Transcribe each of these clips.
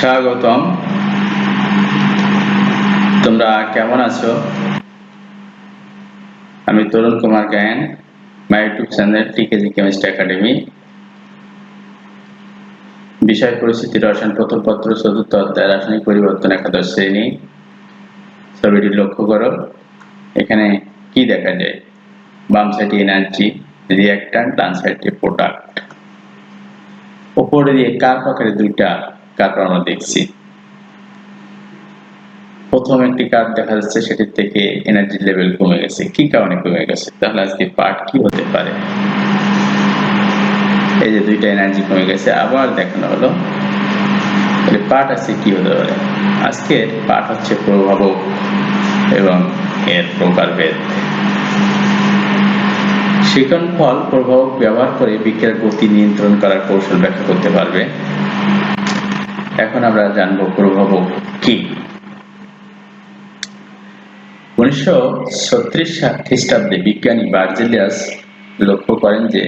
স্বাগতম। তোমরা কেমন আছো? আমি Tarun Kumar Gayen my YouTube channel TKG chemistry academy বিষয় পরিস্থিতি রসায়ন প্রথম পত্র, চতুর্থ অধ্যায়, রাসায়নিক পরিবর্তন, একাদশ শ্রেণি। ছবিটি লক্ষ্য করো। এখানে কি দেখা যায়? বাম সাইডে এনার্জি রিয়াক্ট্যান্ট ডান সাইডে প্রোডাক্ট উপরে দিয়ে কার আকারে দুইটা কার্ভ দেখছি। প্রথম একটি কার্ভ দেখা যাচ্ছে, সেটির থেকে এনার্জি লেভেল কমে গেছে। কি কারণে কমে গেছে? তাহলে আজকে পার্ট কি হতে পারে? এই যে দুইটা এনার্জি কমে গেছে, আবার দেখানো হলো। পার্ট আছে কি হতে পারে? আজকের পার্ট হচ্ছে প্রভাবক এবং এর প্রকারভেদ। শিকন ফল প্রভাবক ব্যবহার করে বিক্রিয়ার গতি নিয়ন্ত্রণ করার কৌশল ব্যাখ্যা করতে পারবে। এখন আমরা জানব প্রভাবক কি। উনিশশো ছত্রিশ খ্রিস্টাব্দে বিজ্ঞানী বার্জেলিয়াস লক্ষ্য করেন যে,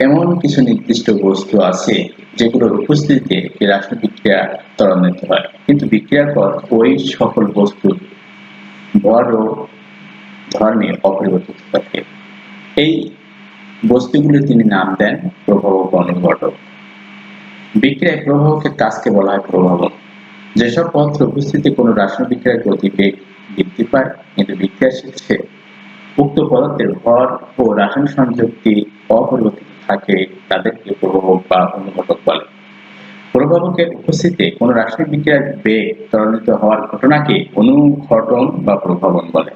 এমন কিছু নির্দিষ্ট বস্তু আছে যেগুলোর উপস্থিতিতে রাসায়নিক বিক্রিয়া ত্বরান্বিত হয়। কিন্তু বিক্রিয়ার পর ওই সকল ভর ও ধর্মে অপরিবর্তিত থাকে। এই বস্তুগুলি তিনি নাম দেন প্রভাবক অনুঘটক বিক্রিয়ায় প্রভাবকের কাজকে বলা হয় প্রভাবক যেসব পত্র উপস্থিতি কোনো রাসায়নিক বিক্রিয়ার গতি বেগ বৃদ্ধি পায়, কিন্তু বিক্রিয়া শেষে উক্ত পদার্থের ভর ও রাসায়নিক সংযুক্তি অপরিবর্তিত থাকে, তাদেরকে প্রভাবক বা অনুঘটক বলে। প্রভাবকের উপস্থিতিতে কোনো রাসায়নিক বিক্রিয়ার বেগ ত্বরান্বিত হওয়ার ঘটনাকে অনুঘটন বা প্রভাবন বলে।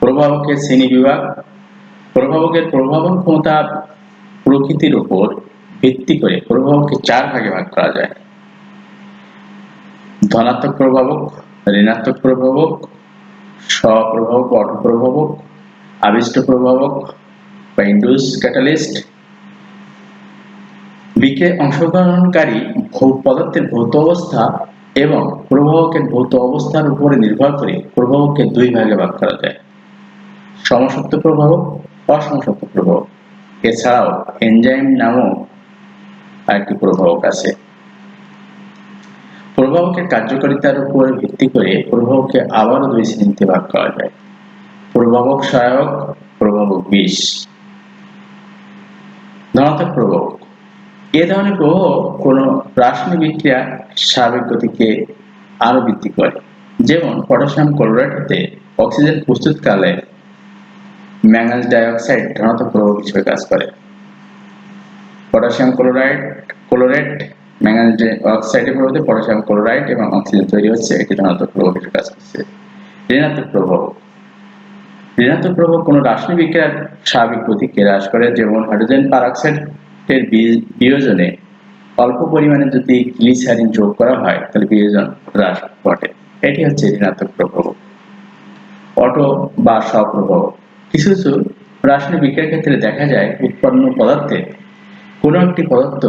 প্রভাবকের শ্রেণি বিভাগ প্রভাবকের প্রভাবন ক্ষমতা প্রকৃতির উপর ভিত্তি করে প্রভাবককে চার ভাগে ভাগ করা যায়। ধনাত্মক প্রভাবক ঋণাত্মক প্রভাবক স্বপ্রভাবক অটোপ্রভাবক আবিষ্ট প্রভাবক বা ইন্ডুস ক্যাটালিস্ট বিক্রিয়ায় অংশগ্রহণকারী পদার্থের ভৌত অবস্থা এবং প্রভাবকের ভৌত অবস্থার উপরে নির্ভর করে প্রভাবককে দুই ভাগে ভাগ করা যায়। সমসত্ব প্রভাবক অসমসত্ব প্রভাবক এছাড়াও এনজাইম নামক আরেকটি প্রভাবক আছে। প্রভাবকের কার্যকারিতার উপর ভিত্তি করে প্রভাবককে আবারও দুই শ্রেণীতে ভাগ করা যায়। প্রভাবক সহায়ক, প্রভাবক বিষ। ধনাত্মক প্রভাবক। এ ধরনের প্রভাবক কোন রাসায়নিক বিক্রিয়া স্বাভাবিক গতিকে আরও বৃদ্ধি করে। যেমন পটাশিয়াম ক্লোরাইড হতে অক্সিজেন প্রস্তুতকালে ম্যাঙ্গানিজ ডাইঅক্সাইড ধনাত্মক প্রভাবক হিসেবে কাজ করে। পটাশিয়াম ক্লোরাইড, ক্লোরেট ম্যাঙ্গানিজ অক্সাইডের প্রভাবে পটাশিয়াম ক্লোরাইড এবং অক্সিজেন তৈরি হচ্ছে। এটি ধনাত্মক প্রভাব হিসেবে কাজ করছে। ঋণাত্মক প্রভাব। ঋণাত্মক প্রভাব কোনো রাসায়নিক বিক্রিয়ার স্বাভাবিক গতিকে হ্রাস করে। যেমন হাইড্রোজেন পারঅক্সাইডের বিয়োজনে অল্প পরিমাণে যদি গ্লিসারিন যোগ করা হয়, তাহলে বিয়োজন হ্রাস ঘটে। এটি হচ্ছে ঋণাত্মক প্রভাব। অটো বা স্বপ্রভাব। কিছু কিছু রাসায়নিক বিক্রিয়ার ক্ষেত্রে দেখা যায়, উৎপন্ন পদার্থে কোনো একটি পদার্থ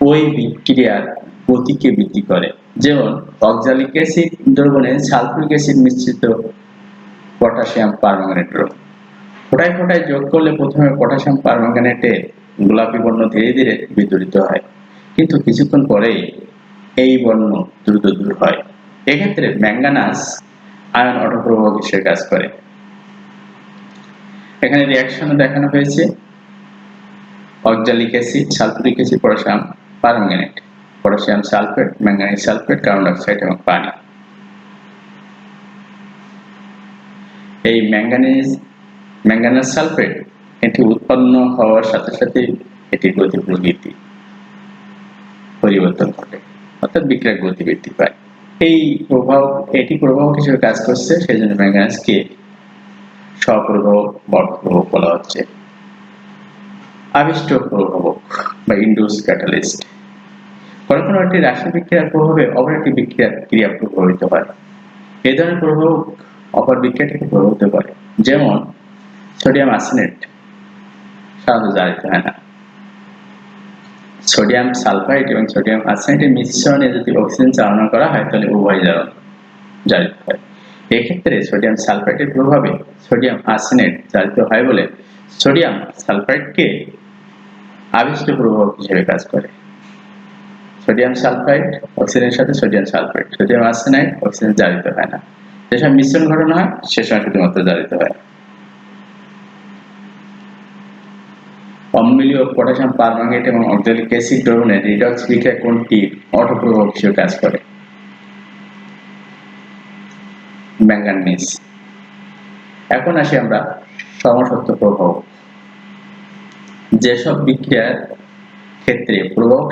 ওই বিক্রিয়ার গতিকে বৃদ্ধি করে। যেমন অক্সালিক অ্যাসিড দ্রবণে সালফিক অ্যাসিড মিশ্রিত পটাশিয়াম পারম্যাঙ্গানেট ফোটায় ফোটায় যোগ করলে প্রথমে পটাশিয়াম পারম্যাঙ্গানেটে গোলাপি বর্ণ ধীরে ধীরে বিতরিত হয়। কিন্তু কিছুক্ষণ পরেই এই বর্ণ দ্রুত দূর হয়। এক্ষেত্রে ম্যাঙ্গানাস আয়ন অটোপ্রভাবক হিসেবে কাজ করে। এখানে রিয়াকশনে দেখানো হয়েছে। Oxalic acid, sulphuric acid, potassium, permanganate. Potassium sulphate manganese sulphate, carbon dioxide এবং পানি। এই ম্যাঙ্গানিজ ম্যাঙ্গানাস সালফেট এটি উৎপন্ন হওয়ার সাথে সাথে এটি গতি প্রকৃতি পরিবর্তন ঘটে অর্থাৎ বিক্রিয়ার গতি বৃদ্ধি পায়। এই প্রভাব এটি প্রভাব হিসেবে কাজ করছে সেই জন্য ম্যাঙ্গানাসকে স্বপ্রভাব প্রভাব বলা হচ্ছে। আবিষ্ট প্রভাবক বা ইন্ডুস ক্যাটালিস্ট। কোনো কোনো একটি রাসায়নিক বিক্রিয়ার প্রভাবে অপর একটি বিক্রিয়ার ক্রিয়া প্রভাবিত হয় এই ধরনের প্রভাব অপর বিক্রিয়াটিকে প্রভাবিত করে। যেমন, সোডিয়াম আসিনেট সাধারণত জারিত হয় না। সোডিয়াম সালফাইড এবং সোডিয়াম আসিনেটের মিশ্রণে যদি অক্সিজেন চালনা করা হয়, তাহলে উভয় জারণ জারিত হয়। এক্ষেত্রে সোডিয়াম সালফাইডের প্রভাবে সোডিয়াম আসিনেট জারিত হয় বলে সোডিয়াম সালফাইডকে আবিষ্ট প্রভাব হিসেবে কাজ করে। সোডিয়াম সালফাইড, অক্সিজেনের সাথে sodium sulphide. Sodium arsenide, oxygen জারিত হয় না। যেসব মিশ্রণ ঘটনা হয়, সে সময় শুধুমাত্র জারিত হয়। অম্লীয় পটাশিয়াম পারম্যাঙ্গনেট এবং অক্সালিক অ্যাসিড দ্রবণে রিডক্স বিক্রিয়া কোনটি অটোপ্রভাবক হিসেবে কাজ করে? ম্যাঙ্গানিজ এখন আসি আমরা সমসত্ব প্রভাব যেসব বিক্রিয়ার ক্ষেত্রে প্রভাব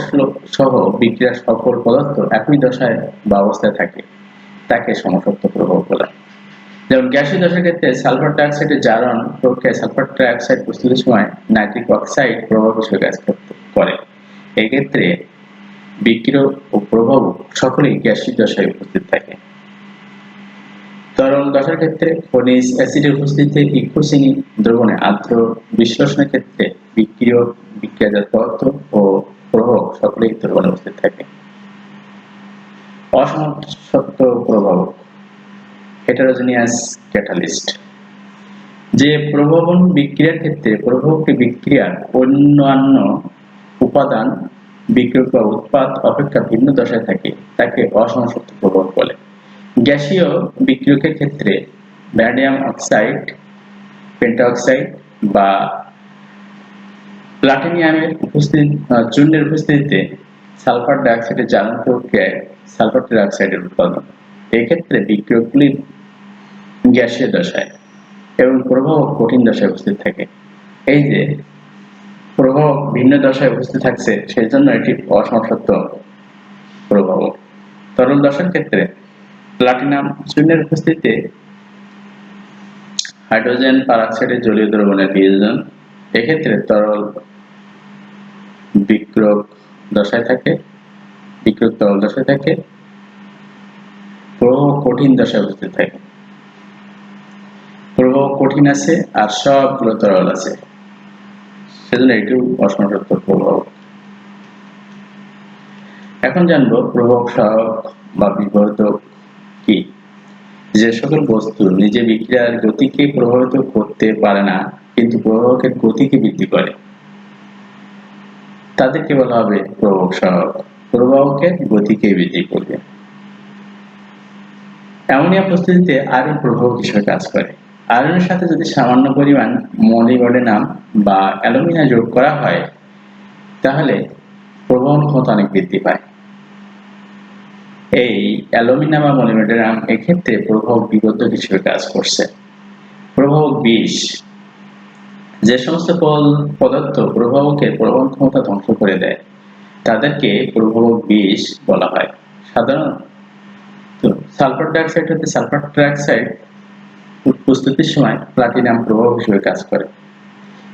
সহ বিক্রিয়ার সকল পদার্থ একই দশায় বা অবস্থায় থাকে, তাকে সমসত্ব প্রভাব বলা। যেমন গ্যাসীয় দশার ক্ষেত্রে সালফার ডাইঅক্সাইডের জারণ প্রক্রিয়ায় সালফার ডাইঅক্সাইড প্রস্তুতির সময় নাইট্রিক অক্সাইড প্রভাব হিসেবে করতে, করে এক্ষেত্রে বিক্রিয় ও প্রভাব সকলেই গ্যাসীয় দশায় উপস্থিত থাকে তরল দশার ক্ষেত্রে খনিজ অ্যাসিডের উপস্থিতিতে ইকোসিনি দ্রবণে আর্দ্র বিশ্লেষণের ক্ষেত্রে বিক্রিয়, বিক্রিয়াজাত পদার্থ ও প্রভাব সকলেই দ্রবণে উপস্থিত থাকে। অসমসত্ব প্রভাব হেটারোজেনিয়াস ক্যাটালিস্ট যে প্রভাবন বিক্রিয়ার ক্ষেত্রে প্রভাবকে বিক্রিয়ার অন্যান্য উপাদান বিক্রিয়ক বা উৎপাদ অপেক্ষা ভিন্ন দশায় থাকে, তাকে অসমসত্ব প্রভাব বলে। গ্যাসীয় বিক্রিয়কের ক্ষেত্রে ভ্যানাডিয়াম অক্সাইড পেন্টাঅক্সাইড বা প্লাটিনিয়ামের উপস্থিত চূর্ণের উপস্থিতিতে সালফার ডাইঅক্সাইডের জ্বালান প্রক্রিয়ায় সালফার ডাইঅক্সাইডের উৎপাদন। এক্ষেত্রে বিক্রিয়কগুলি গ্যাসীয় দশায় এবং প্রবাহ কঠিন দশায় উপস্থিত থাকে। এই যে প্রবাহ ভিন্ন দশায় উপস্থিত থাকছে সেই জন্য এটি অসমসত্ব প্রবাহ। তরল দশার ক্ষেত্রে প্লাটিনাম চূর্ণের উপস্থিতিতে হাইড্রোজেন পারঅক্সাইডের জলীয় দ্রবণের বিয়োজন। এক্ষেত্রে তরল বিক্রক দশায় থাকে বিক্রক তরল দশায় থাকে, প্রবাহ কঠিন দশায় উপস্থিত থাকে। প্রবাহ কঠিন আছে আর সবগুলো তরল আছে। সেজন্য এটিও অসমসত্ব প্রবাহ। এখন জানব প্রভাব সহায়ক বা বিবর্ধক কি? যে সকল বস্তু নিজে বিক্রিয়ার গতিকে প্রভাবিত করতে পারে না, কিন্তু প্রবাহকের গতিকে বৃদ্ধি করে। তাদেরকে বলা হবে? প্রভাব সহায়ক প্রবাহকের গতিকে বৃদ্ধি করবে। অ্যামোনিয়া প্রস্তুতিতে আয়রন প্রভাবক হিসেবে কাজ করে। আয়রনের সাথে যদি সামান্য পরিমাণ মলিবডেনাম বা অ্যালুমিনিয়াম যোগ করা হয়, তাহলে প্রবহন ক্ষমতা অনেক বৃদ্ধি পায়। এই অ্যালুমিনিয়াম বা মলিবডেনাম এক্ষেত্রে প্রভাবক বিবর্ধক হিসেবে কাজ করছে। প্রভাবক বিষ যে সমস্ত পদ- পদার্থ প্রভাবকের প্রবহন ক্ষমতা ধ্বংস করে দেয়, তাদেরকে প্রভাবক বিষ বলা হয়। সাধারণত সালফার ডাইঅক্সাইড হতে সালফার ডাইঅক্সাইড প্রস্তুতির সময় প্লাটিনাম প্রভাব হিসেবে কাজ করে।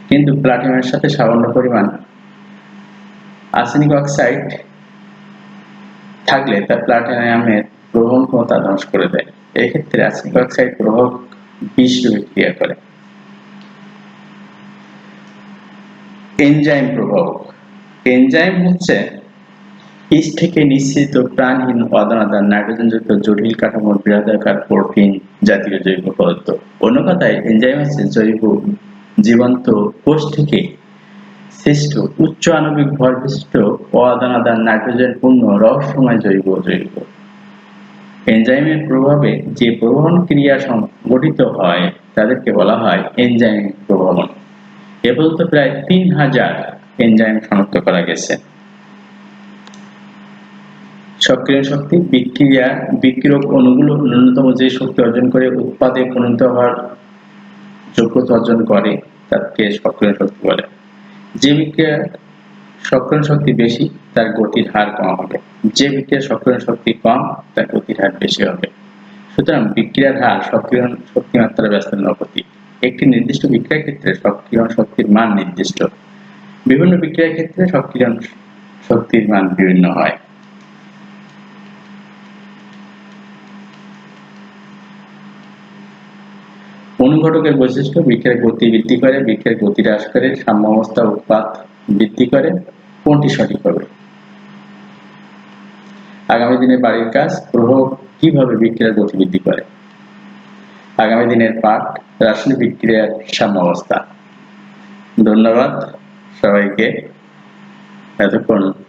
কিন্তু প্লাটিনামের সাথে সামান্য পরিমাণ আর্সেনিক অক্সাইড থাকলে তা প্লাটিনামের গ্রহণ ক্ষমতা ধ্বংস করে দেয়। এক্ষেত্রে আর্সেনিক অক্সাইড প্রভাব বিষ রূপে ক্রিয়া করে। এনজাইম প্রভাব এনজাইম হচ্ছে বীজ থেকে নিঃসৃত প্রাণহীন অদানাদার নাইট্রোজেনযুক্ত জটিল কাঠামোর বৃহদাকার প্রোটিন জাতীয় জৈব পদার্থ। অন্য কথায় এনজাইম হচ্ছে জৈব জীবন্ত কোষ থেকে সৃষ্ট উচ্চ আণবিক ভর বিশিষ্ট অদানাদার নাইট্রোজেন পূর্ণ রহস্যময় জৈব জৈব। এনজাইমের প্রভাবে যে প্রবহন ক্রিয়া সংগঠিত হয়, তাদেরকে বলা হয় এনজাইম প্রবহন এ পর্যন্ত প্রায় তিন হাজার এনজাইম শনাক্ত করা গেছে। সক্রিয় শক্তি, বিক্রিয়া বিক্রিয়ক অণুগুলো ন্যূনতম যে শক্তি অর্জন করে উৎপাদে পরিণত হওয়ার যোগ্যতা অর্জন করে, তাকে সক্রিয় শক্তি বলে। যে বিক্রিয়া সক্রিয় শক্তি বেশি, তার গতির হার কম হবে। যে বিক্রিয়ার সক্রিয় শক্তি কম, তার গতির হার বেশি হবে। সুতরাং বিক্রিয়ার হার সক্রিয় শক্তি মাত্রা ব্যস্ত নগতি একটি নির্দিষ্ট বিক্রিয়ার ক্ষেত্রে সক্রিয় শক্তির মান নির্দিষ্ট। বিভিন্ন বিক্রিয়ার ক্ষেত্রে সক্রিয় শক্তির মান বিভিন্ন হয়। অনুঘটকের বৈশিষ্ট্য, বিক্রিয়ার গতি বৃদ্ধি করে, বিক্রিয়ার গতি হ্রাস করে, সাম্যাবস্থা উৎপাদ বৃদ্ধি করে, কোনটি সঠিক হবে? আগামী দিনে বাড়ির কাজ প্রভাব কীভাবে বিক্রিয়ার গতি বৃদ্ধি করে? আগামী দিনের পাঠ রাসায়নিক বিক্রিয়ার সাম্যাবস্থা। ধন্যবাদ সবাইকে। এতক্ষণ